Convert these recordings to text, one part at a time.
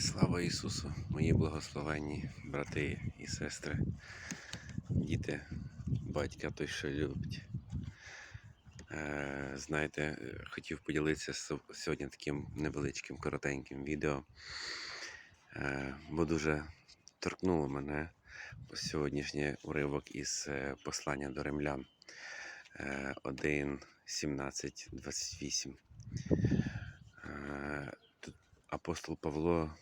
Слава Ісусу, мої благословенні брати і сестри, діти, батька той, що любить. Е, знаєте, хотів поділитися сьогодні таким невеличким, коротеньким відео, е, бо дуже торкнуло мене сьогоднішній уривок із е, послання до римлян е, 1, 17, 28. Е, Тут апостол Павло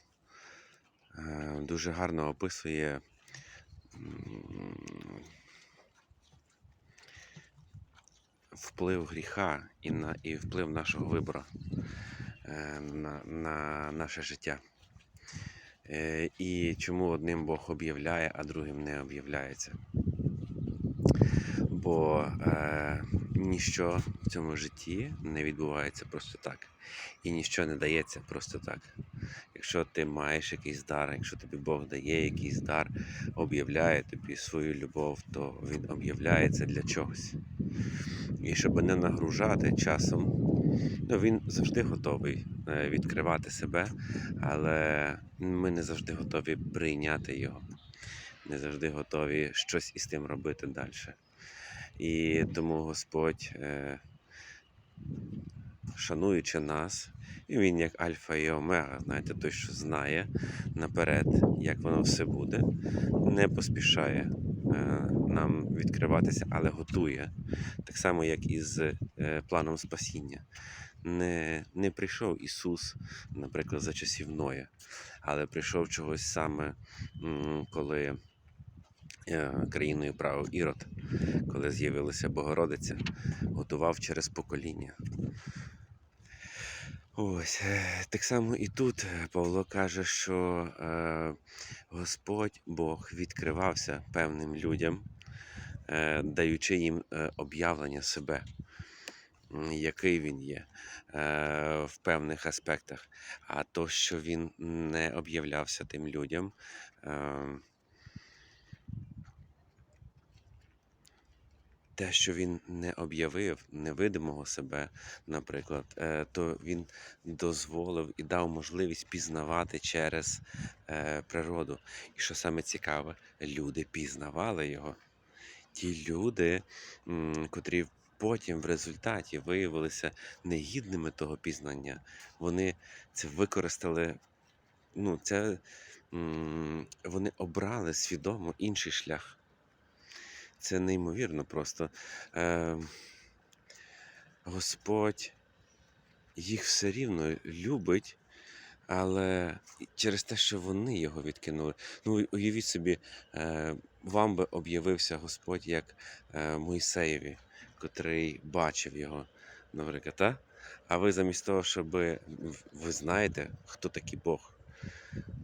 дуже гарно описує вплив гріха і, на, і вплив нашого вибору е, на, на наше життя. Е, І чому одним Бог об'являє, а другим не об'являється. Бо е, ніщо в цьому житті не відбувається просто так. І ніщо не дається просто так. Якщо ти маєш якийсь дар, якщо тобі Бог дає якийсь дар, об'являє тобі свою любов, то він об'являється для чогось. І щоб не нагружати часом, ну, він завжди готовий е, відкривати себе, але ми не завжди готові прийняти його, не завжди готові щось із тим робити далі. І тому Господь, е, шануючи нас, і Він як Альфа і Омега, знаєте, той, що знає наперед, як воно все буде, не поспішає е, нам відкриватися, але готує. Так само, як і з е, планом спасіння. Не, не прийшов Ісус, наприклад, за часів Ноя, але прийшов чогось саме, коли країною правив Ірод, коли з'явилася Богородиця, готував через покоління. Ось е, так само і тут е, Павло каже, що е, Господь Бог відкривався певним людям, е, даючи їм е, об'явлення себе, який він є е, в певних аспектах. А то, що він не об'являвся тим людям, е, те, що він не об'явив невидимого себе, наприклад, е, то він дозволив і дав можливість пізнавати через е, природу. І що саме цікаве, люди пізнавали його. Ті люди, котрі потім в результаті виявилися негідними того пізнання, вони це використали. Ну, це вони обрали свідомо інший шлях. Це неймовірно просто. Е, Господь їх все рівно любить, але через те, що вони його відкинули. Ну, уявіть собі, е, вам би об'явився Господь як е, Мойсеєві, котрий бачив його, наприклад, та? а ви замість того, щоб ви знаєте, хто такий Бог.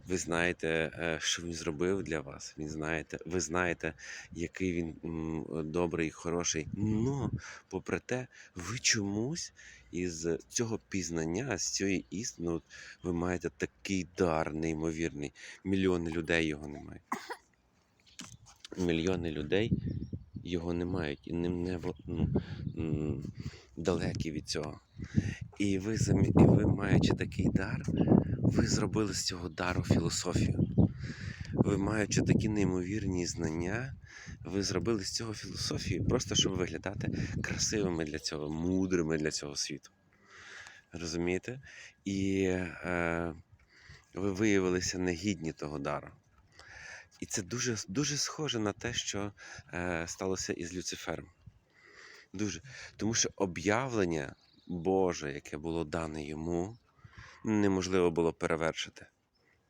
Ви знаєте, е, що він зробив для вас. Він знаєте, ви знаєте, який він добрий, хороший. Но, попри те, ви чомусь із цього пізнання, з цієї істини, от ви маєте такий дар неймовірний. Мільйони людей його не мають. Мільйони людей його не мають і ним не ну, далекі від цього. І ви, і ви, маючи такий дар, ви зробили з цього дару філософію. Ви, маючи такі неймовірні знання, ви зробили з цього філософію, просто щоб виглядати красивими для цього, мудрими для цього світу. Розумієте? І е, ви виявилися негідні того дару. І це дуже, дуже схоже на те, що е, сталося із Люцифером. Дуже. Тому що об'явлення Боже, яке було дане йому, неможливо було перевершити.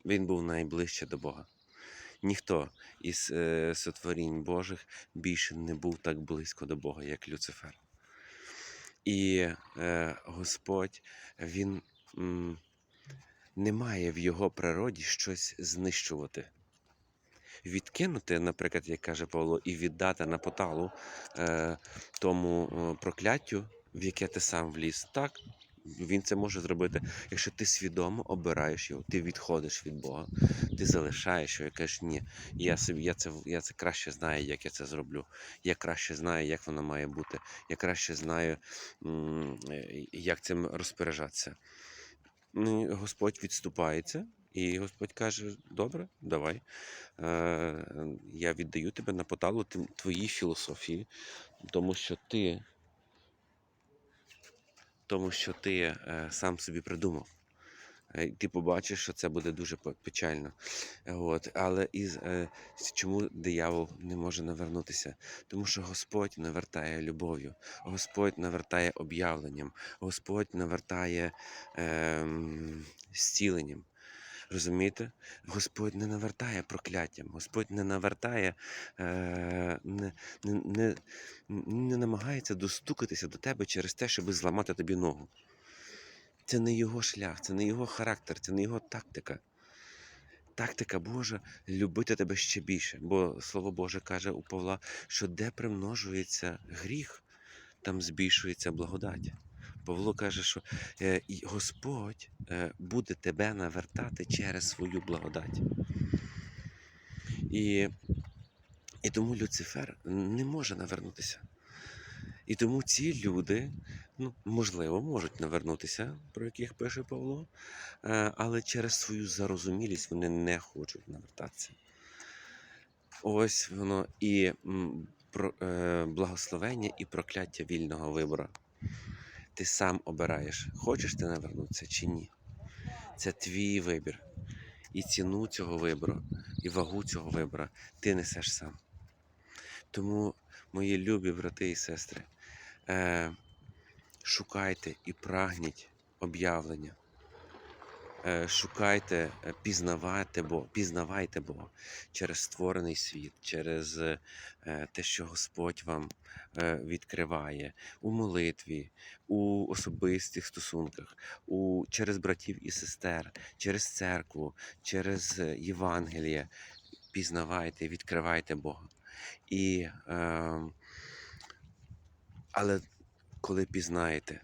Він був найближче до Бога. Ніхто із е, сотворінь Божих більше не був так близько до Бога, як Люцифер. І е, Господь, Він м, не має в його природі щось знищувати. Відкинути, наприклад, як каже Павло, і віддати на поталу е, тому прокляттю, в яке ти сам вліз. Так, він це може зробити, якщо ти свідомо обираєш його, ти відходиш від Бога, ти залишаєш його і кажеш, ні, я собі, я це, я це краще знаю, як я це зроблю. Я краще знаю, як воно має бути. Я краще знаю, е, як цим розпоряджатися. Ну, Господь відступається І Господь каже: добре, давай. Е, я віддаю тебе на поталу твоїй філософії, тому що ти, тому що ти е, сам собі придумав. Е, Ти побачиш, що це буде дуже пе- печально. От. Але із, е, чому диявол не може навернутися? Тому що Господь навертає любов'ю, Господь навертає об'явленням, Господь навертає е, зціленням. Розумієте? Господь не навертає прокляттям, Господь не навертає, е, не, не, не, не намагається достукатися до тебе через те, щоб зламати тобі ногу. Це не його шлях, це не його характер, це не його тактика. Тактика Божа любити тебе ще більше. Бо Слово Боже каже у Павла, що де примножується гріх, там збільшується благодать. Павло каже, що е, Господь е, буде тебе навертати через свою благодать. І, і тому Люцифер не може навернутися. І тому ці люди, ну, можливо, можуть навернутися, про яких пише Павло, е, але через свою зарозумілість вони не хочуть навертатися. Ось воно і про, благословення і прокляття вільного вибору. Ти сам обираєш, хочеш ти навернутися чи ні. Це твій вибір. І ціну цього вибору, і вагу цього вибору ти несеш сам. Тому, мої любі брати і сестри, е, шукайте і прагніть об'явлення. Е, шукайте, е, пізнавайте Бога, пізнавайте Бога через створений світ, через е, те, що Господь вам відкриває у молитві, у особистих стосунках, у, через братів і сестер, через церкву, через Євангеліє. Пізнавайте, відкривайте Бога. І, е, але коли пізнаєте,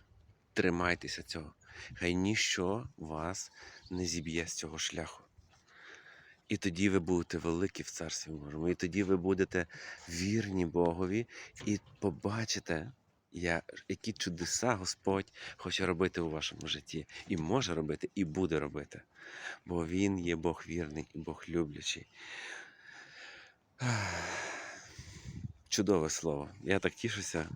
тримайтеся цього. Хай ніщо вас не зіб'є з цього шляху. І тоді ви будете великі в Царстві Божому. І тоді ви будете вірні Богові і побачите, які чудеса Господь хоче робити у вашому житті. І може робити, і буде робити. Бо Він є Бог вірний і Бог люблячий. Чудове слово. Я так тішуся.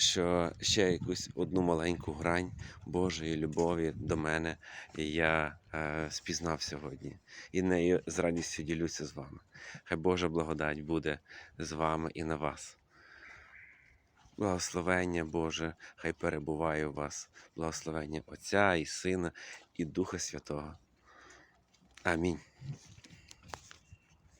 Що ще якусь одну маленьку грань Божої любові до мене я е, спізнав сьогодні. І нею з радістю ділюся з вами. Хай Божа благодать буде з вами і на вас. Благословення Боже, хай перебуває у вас. Благословення Отця і Сина і Духа Святого. Амінь.